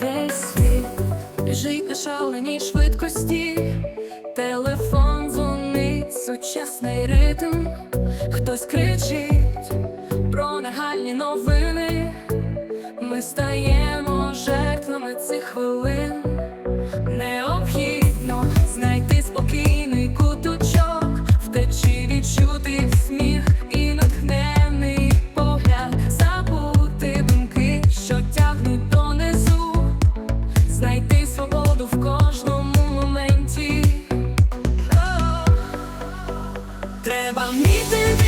весь світ. Біжить на шаленій швидкості, телефон дзвонить, сучасний ритм, хтось кричить про нагальні новини, ми стаємо жертвами цих хвилин. Не знайти свободу в кожному моменті. Треба вміти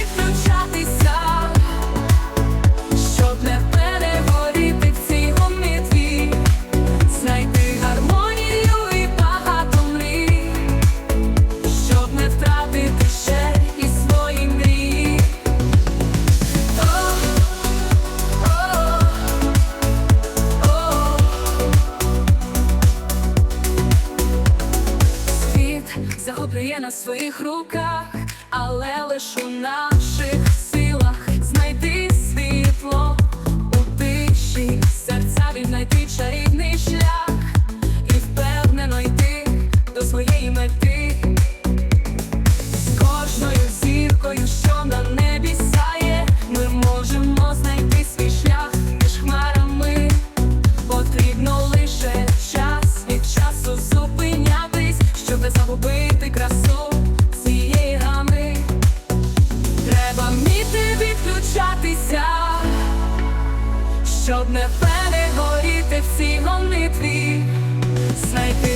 на своїх руках, але лиш у наших силах знайти світло у тиші, серця віднайти чарівний шлях і впевнено йти до своєї мети. З кожною зіркою, що на небі сяє, ми можемо знайти свій шлях між. Потрібно лише час від часу зупинятись, щоб не загубити щоб не перегоріти в цій гонитві, знайти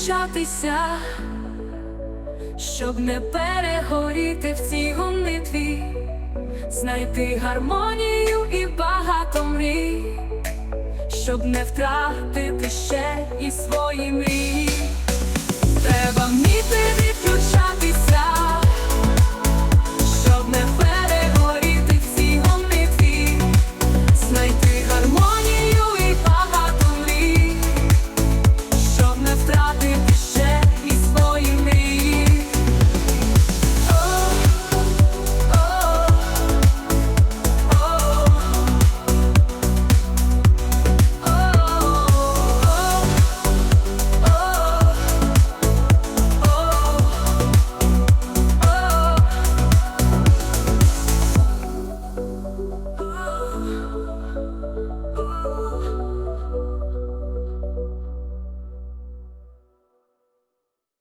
відключатися, щоб не перегоріти в цій гонитві, знайти гармонію і багато мрій, щоб не втратити ще і свої мрії. Треба вміти.